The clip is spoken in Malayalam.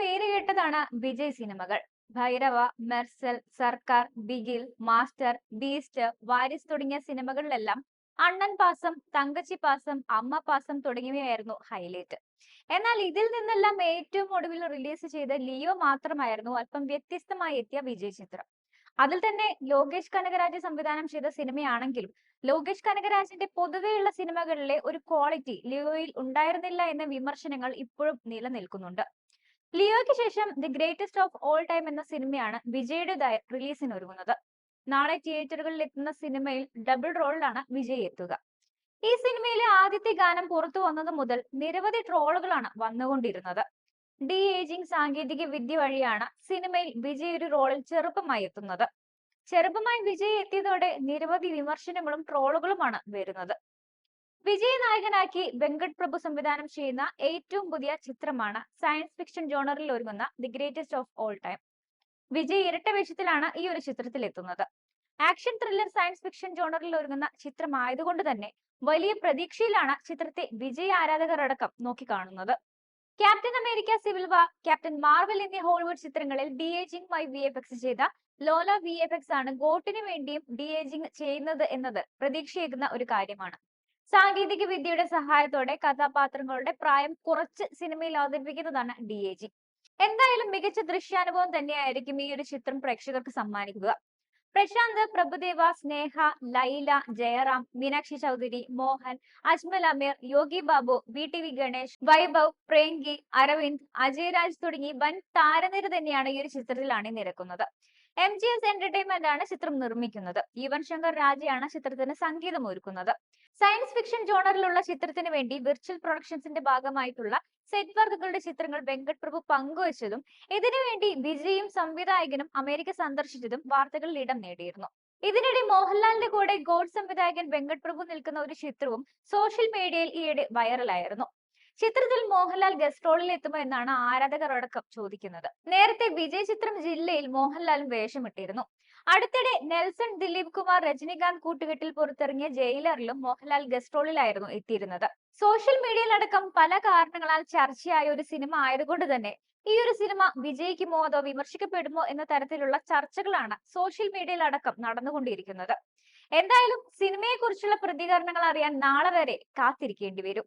പേര് കേട്ടതാണ് വിജയ് സിനിമകൾ. ഭൈരവ മെർസൽ സർക്കാർ ബിഗിൽ മാസ്റ്റർ ബീസ്റ്റ് വാരിസ് തുടങ്ങിയ സിനിമകളിലെല്ലാം അണ്ണൻ പാസം തങ്കച്ചി പാസം അമ്മ പാസം തുടങ്ങിയവയായിരുന്നു ഹൈലൈറ്റ്. എന്നാൽ ഇതിൽ നിന്നെല്ലാം ഏറ്റവും ഒടുവിൽ റിലീസ് ചെയ്ത ലിയോ മാത്രമായിരുന്നു അല്പം വ്യത്യസ്തമായി എത്തിയ വിജയ് ചിത്രം. അതിൽ തന്നെ ലോകേഷ് കനകരാജ് സംവിധാനം ചെയ്ത സിനിമയാണെങ്കിലും ലോകേഷ് കനകരാജിന്റെ പൊതുവെയുള്ള സിനിമകളിലെ ഒരു ക്വാളിറ്റി ലിയോയിൽ ഉണ്ടായിരുന്നില്ല എന്ന വിമർശനങ്ങൾ ഇപ്പോഴും നിലനിൽക്കുന്നുണ്ട്. ലിയോയ്ക്ക് ശേഷം the greatest of all time എന്ന സിനിമയാണ് വിജയുടേതായ റിലീസിന് ഒരുങ്ങുന്നത് നാളെ തിയേറ്ററുകളിൽ എത്തുന്ന സിനിമയിൽ ഡബിൾ റോളിലാണ് വിജയ് എത്തുക. ഈ സിനിമയിലെ ആദ്യത്തെ ഗാനം പുറത്തു വന്നത് മുതൽ നിരവധി ട്രോളുകളാണ് വന്നുകൊണ്ടിരുന്നത്. ഡി ഏജിംഗ് സാങ്കേതിക വിദ്യ വഴിയാണ് സിനിമയിൽ വിജയ് ഒരു റോളിൽ ചെറുപ്പമായി എത്തുന്നത്. ചെറുപ്പമായി വിജയ് എത്തിയതോടെ നിരവധി വിമർശനങ്ങളും ട്രോളുകളുമാണ് വരുന്നത്. വിജയ് നായകനാക്കി വെങ്കട് പ്രഭു സംവിധാനം ചെയ്യുന്ന ഏറ്റവും പുതിയ ചിത്രമാണ് സയൻസ് ഫിക്ഷൻ ജോണറിൽ ഒരുങ്ങുന്ന the greatest of all time Vijay ഇരട്ട വേഷത്തിലാണ് ഈ ഒരു ചിത്രത്തിൽ എത്തുന്നത്. ആക്ഷൻ ത്രില്ലർ സയൻസ് ഫിക്ഷൻ ജോണറിൽ ഒരുങ്ങുന്ന ചിത്രമായതുകൊണ്ട് തന്നെ വലിയ പ്രതീക്ഷയിലാണ് ചിത്രത്തെ വിജയ് ആരാധകർ അടക്കം നോക്കിക്കാണുന്നത്. Captain America civil war captain Marvel എന്നീ ഹോളിവുഡ് ചിത്രങ്ങളിൽ ഡി ഏജിംഗുമായി വി എഫ് എക്സ് ചെയ്ത ലോല വി എഫ് എക്സ് ആണ് ഗോട്ടിന് വേണ്ടിയും ഡി ഏജിംഗ് ചെയ്യുന്നത് എന്നത് പ്രതീക്ഷയേകുന്ന ഒരു കാര്യമാണ്. സാങ്കേതിക വിദ്യയുടെ സഹായത്തോടെ കഥാപാത്രങ്ങളുടെ പ്രായം കുറച്ച് സിനിമയിൽ അവതരിപ്പിക്കുന്നതാണ് ഡി എ ജി എന്തായാലും മികച്ച ദൃശ്യാനുഭവം തന്നെയായിരിക്കും ഈ ഒരു ചിത്രം പ്രേക്ഷകർക്ക് സമ്മാനിക്കുക. Prashanth Prabhudeva Sneha Laila Jayaram Meenakshi Chaudhary Mohan Ajmal Ameer Yogi Babu V T V Ganesh Vaibhav Premgi Aravind Ajay Raj തുടങ്ങി വൻ താരനിര തന്നെയാണ് ഈ ഒരു ചിത്രത്തിൽ അണിനിരക്കുന്നത് എം ജി എസ് എന്റർടൈൻമെന്റ് ആണ് ചിത്രം നിർമ്മിക്കുന്നത്. യുവൻ ശങ്കർ രാജയാണ് ചിത്രത്തിന് സംഗീതം ഒരുക്കുന്നത്. സയൻസ് ഫിക്ഷൻ ജോണറിലുള്ള ചിത്രത്തിന് വേണ്ടി വിർച്വൽ പ്രൊഡക്ഷൻസിന്റെ ഭാഗമായിട്ടുള്ള സെറ്റ് വർക്കുകളുടെ ചിത്രങ്ങൾ വെങ്കട് പ്രഭു പങ്കുവച്ചതും ഇതിനുവേണ്ടി വിജയും സംവിധായകനും അമേരിക്ക സന്ദർശിച്ചതും വാർത്തകളിൽ ഇടം നേടിയിരുന്നു. ഇതിനിടെ മോഹൻലാലിന്റെ കൂടെ ഗോഡ് സംവിധായകൻ വെങ്കട് പ്രഭു നിൽക്കുന്ന ഒരു ചിത്രവും സോഷ്യൽ മീഡിയയിൽ ഈയിടെ വൈറലായിരുന്നു ചിത്രത്തിൽ മോഹൻലാൽ ഗസ്റ്റ് റോളിൽ എത്തുമോ എന്നാണ് ആരാധകർ അടക്കം ചോദിക്കുന്നത്. നേരത്തെ വിജയ് ചിത്രം ജില്ലയിൽ മോഹൻലാലും വേഷമിട്ടിരുന്നു. അടുത്തിടെ നെൽസൺ ദിലീപ് കുമാർ രജനികാന്ത് കൂട്ടുകെട്ടിൽ പുറത്തിറങ്ങിയ ജയിലറിലും മോഹൻലാൽ ഗസ്റ്റ് റോളിലായിരുന്നു എത്തിയിരുന്നത്. സോഷ്യൽ മീഡിയയിലടക്കം പല കാരണങ്ങളാൽ ചർച്ചയായ ഒരു സിനിമ ആയതുകൊണ്ട് തന്നെ ഈ ഒരു സിനിമ വിജയിക്കുമോ അതോ വിമർശിക്കപ്പെടുമോ എന്ന തരത്തിലുള്ള ചർച്ചകളാണ് സോഷ്യൽ മീഡിയയിൽ അടക്കം നടന്നുകൊണ്ടിരിക്കുന്നത്. എന്തായാലും സിനിമയെക്കുറിച്ചുള്ള പ്രതികരണങ്ങൾ അറിയാൻ നാളെ വരെ കാത്തിരിക്കേണ്ടി വരും.